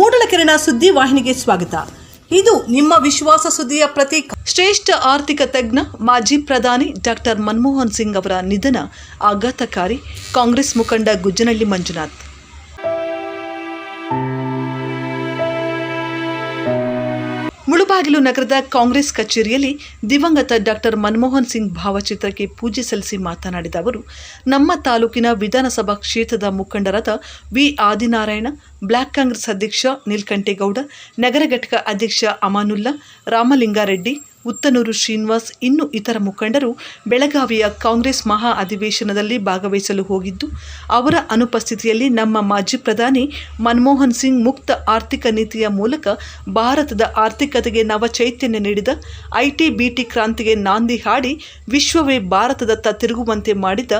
ಮೂಡಲಕೆರೆನ ಸುದ್ದಿ ವಾಹಿನಿಗೆ ಸ್ವಾಗತ. ಇದು ನಿಮ್ಮ ವಿಶ್ವಾಸ ಸುದ್ದಿಯ ಪ್ರತೀಕ. ಶ್ರೇಷ್ಠ ಆರ್ಥಿಕ ತಜ್ಞ, ಮಾಜಿ ಪ್ರಧಾನಿ ಡಾಕ್ಟರ್ ಮನಮೋಹನ್ ಸಿಂಗ್ ಅವರ ನಿಧನ ಆಘಾತಕಾರಿ. ಕಾಂಗ್ರೆಸ್ ಮುಖಂಡ ಗುಜ್ಜನಹಳ್ಳಿ ಮಂಜುನಾಥ್. ಮುಳುಬಾಗಿಲು ನಗರದ ಕಾಂಗ್ರೆಸ್ ಕಚೇರಿಯಲ್ಲಿ ದಿವಂಗತ ಡಾಕ್ಟರ್ ಮನಮೋಹನ್ ಸಿಂಗ್ ಭಾವಚಿತ್ರಕ್ಕೆ ಪೂಜೆ ಸಲ್ಲಿಸಿ ಮಾತನಾಡಿದ ಅವರು, ನಮ್ಮ ತಾಲೂಕಿನ ವಿಧಾನಸಭಾ ಕ್ಷೇತ್ರದ ಮುಖಂಡರಾದ ವಿ ಆದಿನಾರಾಯಣ, ಬ್ಲಾಕ್ ಕಾಂಗ್ರೆಸ್ ಅಧ್ಯಕ್ಷ ನೀಲ್ಕಂಠೇಗೌಡ, ನಗರ ಘಟಕ ಅಧ್ಯಕ್ಷ ಅಮಾನುಲ್ಲಾ, ರಾಮಲಿಂಗಾರೆಡ್ಡಿ ಉತ್ತನೂರು ಶ್ರೀನಿವಾಸ್, ಇನ್ನು ಇತರ ಮುಖಂಡರು ಬೆಳಗಾವಿಯ ಕಾಂಗ್ರೆಸ್ ಮಹಾ ಅಧಿವೇಶನದಲ್ಲಿ ಭಾಗವಹಿಸಲು ಹೋಗಿದ್ದು, ಅವರ ಅನುಪಸ್ಥಿತಿಯಲ್ಲಿ ನಮ್ಮ ಮಾಜಿ ಪ್ರಧಾನಿ ಮನಮೋಹನ್ ಸಿಂಗ್ ಮುಕ್ತ ಆರ್ಥಿಕ ನೀತಿಯ ಮೂಲಕ ಭಾರತದ ಆರ್ಥಿಕತೆಗೆ ನವ ಚೈತನ್ಯ ನೀಡಿದ, ಐಟಿ ಬಿಟಿ ಕ್ರಾಂತಿಗೆ ನಾಂದಿ ಹಾಡಿ ವಿಶ್ವವೇ ಭಾರತದತ್ತ ತಿರುಗುವಂತೆ ಮಾಡಿದ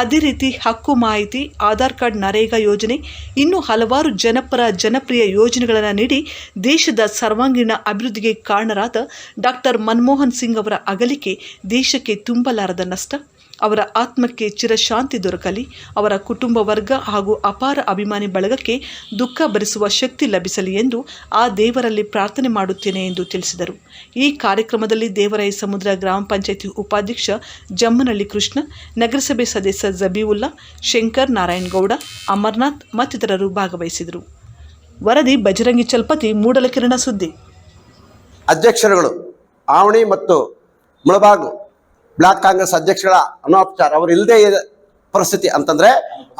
ಅದೇ ರೀತಿ ಹಕ್ಕು ಮಾಹಿತಿ, ಆಧಾರ್ ಕಾರ್ಡ್ ನರೇಗಾ ಯೋಜನೆ, ಇನ್ನೂ ಹಲವಾರು ಜನಪರ ಜನಪ್ರಿಯ ಯೋಜನೆಗಳನ್ನು ನೀಡಿ ದೇಶದ ಸರ್ವಾಂಗೀಣ ಅಭಿವೃದ್ಧಿಗೆ ಕಾರಣರಾದ ಡಾಕ್ಟರ್ ಮನಮೋಹನ್ ಸಿಂಗ್ ಅವರ ಅಗಲಿಕೆ ದೇಶಕ್ಕೆ ತುಂಬಲಾರದ ನಷ್ಟ. ಅವರ ಆತ್ಮಕ್ಕೆ ಚಿರಶಾಂತಿ ದೊರಕಲಿ. ಅವರ ಕುಟುಂಬ ವರ್ಗ ಹಾಗೂ ಅಪಾರ ಅಭಿಮಾನಿ ಬಳಗಕ್ಕೆ ದುಃಖ ಭರಿಸುವ ಶಕ್ತಿ ಲಭಿಸಲಿ ಎಂದು ಆ ದೇವರಲ್ಲಿ ಪ್ರಾರ್ಥನೆ ಮಾಡುತ್ತೇನೆ ಎಂದು ತಿಳಿಸಿದರು. ಈ ಕಾರ್ಯಕ್ರಮದಲ್ಲಿ ದೇವರಾಯ ಸಮುದ್ರ ಗ್ರಾಮ ಪಂಚಾಯಿತಿ ಉಪಾಧ್ಯಕ್ಷ ಜಮ್ಮನಹಳ್ಳಿ ಕೃಷ್ಣ, ನಗರಸಭೆ ಸದಸ್ಯ ಜಬೀವುಲ್ಲಾ, ಶಂಕರ್ ನಾರಾಯಣಗೌಡ ಅಮರ್ನಾಥ್ ಮತ್ತಿತರರು ಭಾಗವಹಿಸಿದರು. ವರದಿ ಬಜರಂಗಿ ಚಲ್ಪತಿ, ಮೂಡಲಕಿರಣ ಸುದ್ದಿ. ಅಧ್ಯಕ್ಷರುಗಳು ಆವಣಿ ಮತ್ತು ಮುಳಬಾಗ್ ಬ್ಲಾಕ್ ಕಾಂಗ್ರೆಸ್ ಅಧ್ಯಕ್ಷಗಳ ಅನೌಪಚಾರ, ಅವರು ಇಲ್ಲದೆ ಪರಿಸ್ಥಿತಿ ಅಂತಂದ್ರೆ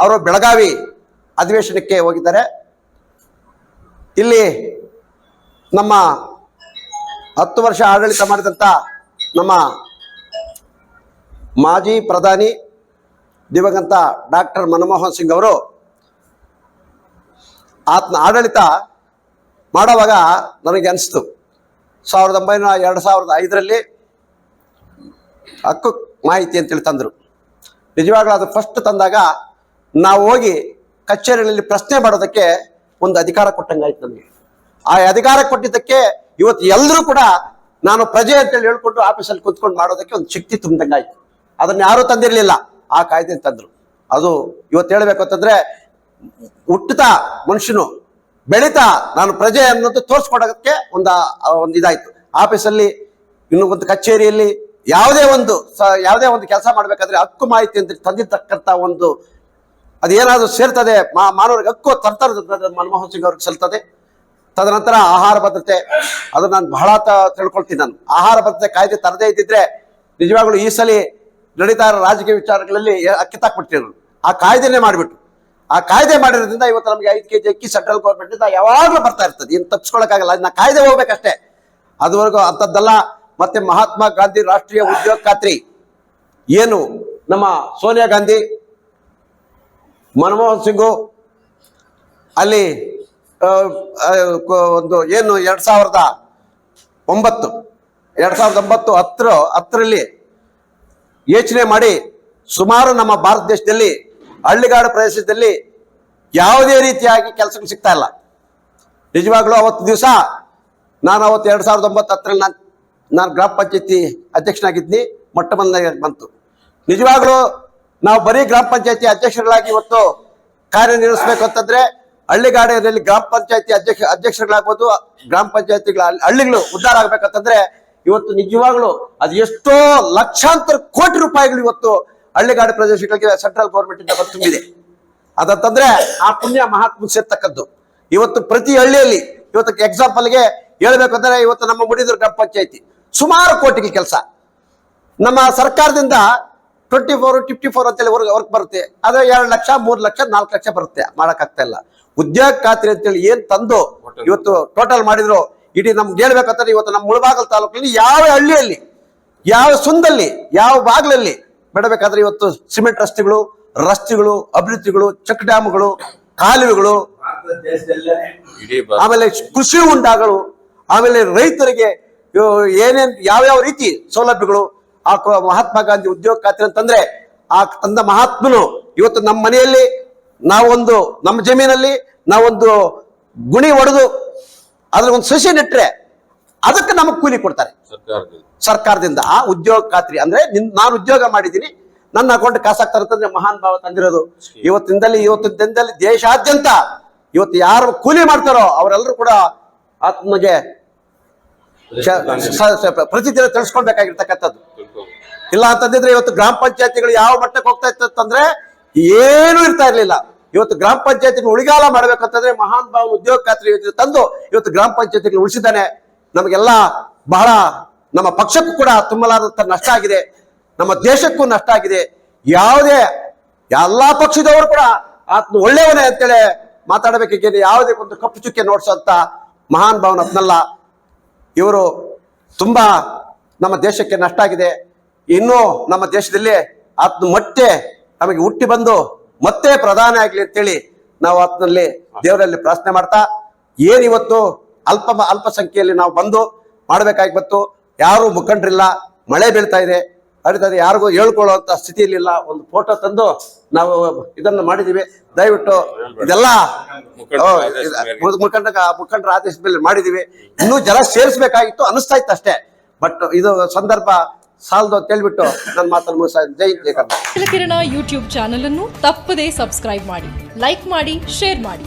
ಅವರು ಬೆಳಗಾವಿ ಅಧಿವೇಶನಕ್ಕೆ ಹೋಗಿದ್ದಾರೆ. ಇಲ್ಲಿ ನಮ್ಮ ಹತ್ತು ವರ್ಷ ಆಡಳಿತ ಮಾಡಿದಂಥ ನಮ್ಮ ಮಾಜಿ ಪ್ರಧಾನಿ ದಿವಂಗತ ಡಾಕ್ಟರ್ ಮನಮೋಹನ್ ಸಿಂಗ್ ಅವರು ಆತನ ಆಡಳಿತ ಮಾಡುವಾಗ ನನಗೆ ಅನಿಸ್ತು. ಸಾವಿರದ ಒಂಬೈನೂರ ಎರಡು ಸಾವಿರದ ಐದರಲ್ಲಿ ಹಕ್ಕು ಮಾಹಿತಿ ಅಂತೇಳಿ ತಂದರು. ನಿಜವಾಗ್ಲೂ ಅದು ಫಸ್ಟ್ ತಂದಾಗ ನಾವು ಹೋಗಿ ಕಚೇರಿಗಳಲ್ಲಿ ಪ್ರಶ್ನೆ ಮಾಡೋದಕ್ಕೆ ಒಂದು ಅಧಿಕಾರ ಕೊಟ್ಟಂಗಾಯ್ತು ನಮಗೆ. ಆ ಅಧಿಕಾರ ಕೊಟ್ಟಿದ್ದಕ್ಕೆ ಇವತ್ತು ಎಲ್ಲರೂ ಕೂಡ ನಾನು ಪ್ರಜೆ ಅಂತೇಳಿ ಹೇಳ್ಕೊಂಡು ಆಫೀಸಲ್ಲಿ ಕುತ್ಕೊಂಡು ಮಾಡೋದಕ್ಕೆ ಒಂದು ಶಕ್ತಿ ತುಂಬಿದಂಗಾಯ್ತು ಅದನ್ನ ಯಾರೂ ತಂದಿರಲಿಲ್ಲ. ಆ ಕಾಯ್ದೆ ತಂದರು. ಅದು ಇವತ್ತು ಹೇಳ್ಬೇಕು ಅಂತಂದ್ರೆ ಹುಟ್ಟುತ್ತಾ ಮನುಷ್ಯನು ಬೆಳೀತಾ ನಾನು ಪ್ರಜೆ ಅನ್ನೋದು ತೋರಿಸ್ಕೊಡೋದಕ್ಕೆ ಒಂದು ಒಂದು ಇದಾಯ್ತು. ಆಫೀಸಲ್ಲಿ, ಇನ್ನು ಒಂದು ಕಚೇರಿಯಲ್ಲಿ ಯಾವುದೇ ಒಂದು ಸ, ಯಾವುದೇ ಒಂದು ಕೆಲಸ ಮಾಡಬೇಕಾದ್ರೆ ಹಕ್ಕು ಮಾಹಿತಿ ಅಂತ ತಂದಿರ್ತಕ್ಕಂಥ ಒಂದು ಅದೇನಾದರೂ ಸೇರ್ತದೆ, ಮಾ, ಮಾನವರಿಗೆ ಹಕ್ಕು ತರ್ತಾರೆ ಮನಮೋಹನ್ ಸಿಂಗ್ ಅವ್ರಿಗೆ ಸಲ್ತದೆ. ತದನಂತರ ಆಹಾರ ಭದ್ರತೆ, ಅದು ನಾನು ಬಹಳ ತಿಳ್ಕೊಳ್ತೀನಿ ನಾನು. ಆಹಾರ ಭದ್ರತೆ ಕಾಯ್ದೆ ತರದೇ ಇದ್ದಿದ್ರೆ ನಿಜವಾಗ್ಲೂ ಈ ಸಲ ನಡೀತಾ ಇರೋ ರಾಜಕೀಯ ವಿಚಾರಗಳಲ್ಲಿ ಕಿತ್ತಾಕ್ಬಿಡ್ತೀವಿ ಆ ಕಾಯ್ದೆನೇ ಮಾಡಿಬಿಟ್ಟು ಆ ಕಾಯ್ದೆ ಮಾಡಿರೋದ್ರಿಂದ ಇವತ್ತು ನಮಗೆ ಐದು ಕೆಜಿ ಅಕ್ಕಿ ಸೆಂಟ್ರಲ್ ಗೌರ್ಮೆಂಟ್ ಇಂದ ಯಾವಾಗಲೂ ಬರ್ತಾ ಇರ್ತದೆ. ಇನ್ನು ತಪ್ಪಿಸ್ಕೊಳಕ್ಕಾಗಲ್ಲ ಅದನ್ನ ಕಾಯ್ದೆ ಹೋಗ್ಬೇಕಷ್ಟೇ. ಅದುವರೆಗೂ ಅಂಥದ್ದಲ್ಲ ಮತ್ತೆ ಮಹಾತ್ಮ ಗಾಂಧಿ ರಾಷ್ಟ್ರೀಯ ಉದ್ಯೋಗ ಖಾತ್ರಿ. ಏನು? ನಮ್ಮ ಸೋನಿಯಾ ಗಾಂಧಿ, ಮನಮೋಹನ್ ಸಿಂಗು, ಅಲ್ಲಿ ಒಂದು ಏನು, ಎರಡ್ ಸಾವಿರದ ಒಂಬತ್ತು, ಎರಡ್ ಸಾವಿರದ ಒಂಬತ್ತು ಹತ್ತರ ಹತ್ತರಲ್ಲಿ ಯೋಚನೆ ಮಾಡಿ ಸುಮಾರು ನಮ್ಮ ಭಾರತ ದೇಶದಲ್ಲಿ ಹಳ್ಳಿಗಾಡು ಪ್ರದೇಶದಲ್ಲಿ ಯಾವುದೇ ರೀತಿಯಾಗಿ ಕೆಲಸಕ್ಕೆ ಸಿಗ್ತಾ ಇಲ್ಲ. ನಿಜವಾಗ್ಲೂ ಅವತ್ತು ದಿವಸ ನಾನು ಅವತ್ತು ಎರಡು ಸಾವಿರದ ಒಂಬತ್ತು ಹತ್ತರಲ್ಲಿ ನಾನು ನಾನು ಗ್ರಾಮ ಪಂಚಾಯತಿ ಅಧ್ಯಕ್ಷನಾಗಿದ್ದೀನಿ ಮೊಟ್ಟ ಮೊದಲನೇ ಬಂತು. ನಿಜವಾಗ್ಲೂ ನಾವು ಬರೀ ಗ್ರಾಮ ಪಂಚಾಯತಿ ಅಧ್ಯಕ್ಷರುಗಳಾಗಿ ಇವತ್ತು ಕಾರ್ಯನಿರ್ವಹಿಸಬೇಕು ಅಂತಂದ್ರೆ ಹಳ್ಳಿಗಾಡಿನಲ್ಲಿ ಗ್ರಾಮ ಪಂಚಾಯತಿ ಅಧ್ಯಕ್ಷ, ಅಧ್ಯಕ್ಷರುಗಳಾಗ್ಬೋದು, ಗ್ರಾಮ ಪಂಚಾಯತಿಗಳ ಹಳ್ಳಿ- ಹಳ್ಳಿಗಳು ಉದ್ಧಾರ ಆಗ್ಬೇಕಂತಂದ್ರೆ ಇವತ್ತು ನಿಜವಾಗ್ಲೂ ಅದು ಎಷ್ಟೋ ಲಕ್ಷಾಂತರ ಕೋಟಿ ರೂಪಾಯಿಗಳು ಇವತ್ತು ಹಳ್ಳಿಗಾಡು ಪ್ರದೇಶಗಳಿಗೆ ಸೆಂಟ್ರಲ್ ಗೌರ್ಮೆಂಟ್ ಇಂದ ಬಂದು ತುಂಬಿದೆ. ಅದಂತಂದ್ರೆ ಆ ಪುಣ್ಯ ಮಹಾತ್ಮ ಸೇರ್ತಕ್ಕದ್ದು ಇವತ್ತು ಪ್ರತಿ ಹಳ್ಳಿಯಲ್ಲಿ ಇವತ್ತು ಎಕ್ಸಾಂಪಲ್ಗೆ ಹೇಳ್ಬೇಕಂದ್ರೆ ಇವತ್ತು ನಮ್ಮ ಮುಡಿದ್ರು ಗ್ರಾಮ ಪಂಚಾಯತಿ. ಸುಮಾರು ಕೋಟಿಗೆ ಕೆಲಸ. ನಮ್ಮ ಸರ್ಕಾರದಿಂದ ಟ್ವೆಂಟಿ ಫೋರ್ ಫಿಫ್ಟಿ ಫೋರ್ ಅಂತೇಳಿ ವರ್ಕ್ ವರ್ಕ್ ಬರುತ್ತೆ. ಅದೇ ಎರಡು ಲಕ್ಷ ಮೂರು ಲಕ್ಷ ನಾಲ್ಕು ಲಕ್ಷ ಬರುತ್ತೆ. ಮಾಡೋಕ್ಕಾಗ್ತಾ ಇಲ್ಲ. ಉದ್ಯೋಗ ಖಾತ್ರಿ ಅಂತೇಳಿ ಏನು ತಂದು ಇವತ್ತು ಟೋಟಲ್ ಮಾಡಿದ್ರು. ಇಡೀ ನಮ್ಗೆ ಹೇಳ್ಬೇಕಂದ್ರೆ ಇವತ್ತು ನಮ್ಮ ಮುಳಬಾಗಲ್ ತಾಲೂಕಲ್ಲಿ ಯಾವ ಹಳ್ಳಿಯಲ್ಲಿ ಯಾವ ಸುಂದಲ್ಲಿ ಯಾವ ಬಾಗ್ಲಲ್ಲಿ ಬಿಡಬೇಕಾದ್ರೆ ಇವತ್ತು ಸಿಮೆಂಟ್ ರಸ್ತೆಗಳು ರಸ್ತೆಗಳು ಅಭಿವೃದ್ಧಿಗಳು ಚೆಕ್ ಡ್ಯಾಮ್ಗಳು ಕಾಲುವೆಗಳು ಆಮೇಲೆ ಕೃಷಿ ಉಂಡಾಗಳು ಆಮೇಲೆ ರೈತರಿಗೆ ಏನೇನ್ ಯಾವ್ಯಾವ ರೀತಿ ಸೌಲಭ್ಯಗಳು ಆ ಮಹಾತ್ಮ ಗಾಂಧಿ ಉದ್ಯೋಗ ಖಾತ್ರಿ ಅಂತಂದ್ರೆ ಆ ತಂದ ಮಹಾತ್ಮನು ಇವತ್ತು ನಮ್ಮ ಮನೆಯಲ್ಲಿ ನಾವೊಂದು ನಮ್ಮ ಜಮೀನಲ್ಲಿ ನಾವೊಂದು ಗುಣಿ ಒಡೆದು ಅದ್ರ ಒಂದು ಸಸಿ ನೆಟ್ರೆ ಅದಕ್ಕೆ ನಮಗೆ ಕೂಲಿ ಕೊಡ್ತಾರೆ. ಸರ್ಕಾರದಿಂದ. ಆ ಉದ್ಯೋಗ ಖಾತ್ರಿ ಅಂದ್ರೆ ನಿನ್ ನಾನು ಉದ್ಯೋಗ ಮಾಡಿದ್ದೀನಿ. ನನ್ನ ಅಕೌಂಟ್ ಕಾಸಾಗ್ತಾರೆ ಅಂತಂದ್ರೆ ಮಹಾನ್ ಭಾವ ತಂದಿರೋದು. ಇವತ್ತಿಂದಲೇ ಇವತ್ತು ದಿನದಲ್ಲಿ ದೇಶಾದ್ಯಂತ ಇವತ್ತು ಯಾರು ಕೂಲಿ ಮಾಡ್ತಾರೋ ಅವರೆಲ್ಲರೂ ಕೂಡ ಆತ್ಮಗೆ ಪ್ರತಿದಿನ ತಿಳಿಸ್ಕೊಳ್ಬೇಕಾಗಿರ್ತಕ್ಕಂಥದ್ದು. ಇಲ್ಲ ಅಂತಂದಿದ್ರೆ ಇವತ್ತು ಗ್ರಾಮ ಪಂಚಾಯತಿಗಳು ಯಾವ ಮಟ್ಟಕ್ಕೆ ಹೋಗ್ತಾ ಇತ್ತು ಅಂತಂದ್ರೆ ಏನು ಇರ್ತಾ ಇರ್ಲಿಲ್ಲ. ಇವತ್ತು ಗ್ರಾಮ ಪಂಚಾಯತಿಗಳು ಉಳಿಗಾಲ ಮಾಡ್ಬೇಕಂತಂದ್ರೆ ಮಹಾನ್ ಭಾವ ಉದ್ಯೋಗ ಖಾತ್ರಿ ತಂದು ಇವತ್ತು ಗ್ರಾಮ ಪಂಚಾಯತಿಗಳು ಉಳಿಸಿದ್ದಾನೆ. ನಮಗೆಲ್ಲ ಬಹಳ ನಮ್ಮ ಪಕ್ಷಕ್ಕೂ ಕೂಡ ತುಂಬಲಾದಂತ ನಷ್ಟ ಆಗಿದೆ. ನಮ್ಮ ದೇಶಕ್ಕೂ ನಷ್ಟ ಆಗಿದೆ. ಯಾವುದೇ ಎಲ್ಲಾ ಪಕ್ಷದವರು ಕೂಡ ಆತ್ಮ ಒಳ್ಳೆಯವನೇ ಅಂತೇಳಿ ಮಾತಾಡಬೇಕಾಗಿದೆ ಯಾವುದೇ ಒಂದು ಕಪ್ಪು ಚುಕ್ಕೆ ನೋಡಿಸೋಂಥ ಮಹಾನ್ ಭಾವನ ಅದ್ನಲ್ಲ ಇವರು ತುಂಬಾ ನಮ್ಮ ದೇಶಕ್ಕೆ ನಷ್ಟ ಆಗಿದೆ. ಇನ್ನೂ ನಮ್ಮ ದೇಶದಲ್ಲಿ ಆತ್ಮ ಮತ್ತೆ ನಮಗೆ ಹುಟ್ಟಿ ಬಂದು ಮತ್ತೆ ಪ್ರಧಾನಿ ಆಗಲಿ ಅಂತೇಳಿ ನಾವು ಆತ್ನಲ್ಲಿ ದೇವರಲ್ಲಿ ಪ್ರಾರ್ಥನೆ ಮಾಡ್ತಾ, ಏನಿವತ್ತು ಅಲ್ಪ ಅಲ್ಪ ಸಂಖ್ಯೆಯಲ್ಲಿ ನಾವು ಬಂದು ಮಾಡಬೇಕಾಗಿ ಬಂತು. ಯಾರು ಮುಖಂಡರಿಲ್ಲ. ಮಳೆ ಬೀಳ್ತಾ ಇದೆ. ಅಡಿತಾ ಇದೆ ಯಾರಿಗೂ ಹೇಳ್ಕೊಳ್ಳುವಂತ ಸ್ಥಿತಿಯಲ್ಲಿಲ್ಲ. ಒಂದು ಫೋಟೋ ತಂದು ನಾವು ಇದನ್ನು ಮಾಡಿದ್ದೀವಿ. ದಯವಿಟ್ಟು ಇದೆಲ್ಲ ಮುಖಂಡ ಮುಖಂಡರ ಆದೇಶದ ಮೇಲೆ ಮಾಡಿದೀವಿ ಇನ್ನೂ ಜನ ಸೇರಿಸಬೇಕಾಗಿತ್ತು. ಅನಿಸ್ತಾ ಇತ್ತು ಅಷ್ಟೇ. ಬಟ್ ಇದು ಸಂದರ್ಭ ಸಾಲದು ಅಂತ ಹೇಳ್ಬಿಟ್ಟು ನನ್ನ ಮಾತನ್ನು ಮುಗಿಸ್ತಾ ಜೈ ಕರ್ನಾಟಕ ಕಿರಣ ಯೂಟ್ಯೂಬ್ ಚಾನಲ್ ಅನ್ನು ತಪ್ಪದೇ ಸಬ್ಸ್ಕ್ರೈಬ್ ಮಾಡಿ ಲೈಕ್ ಮಾಡಿ ಶೇರ್ ಮಾಡಿ.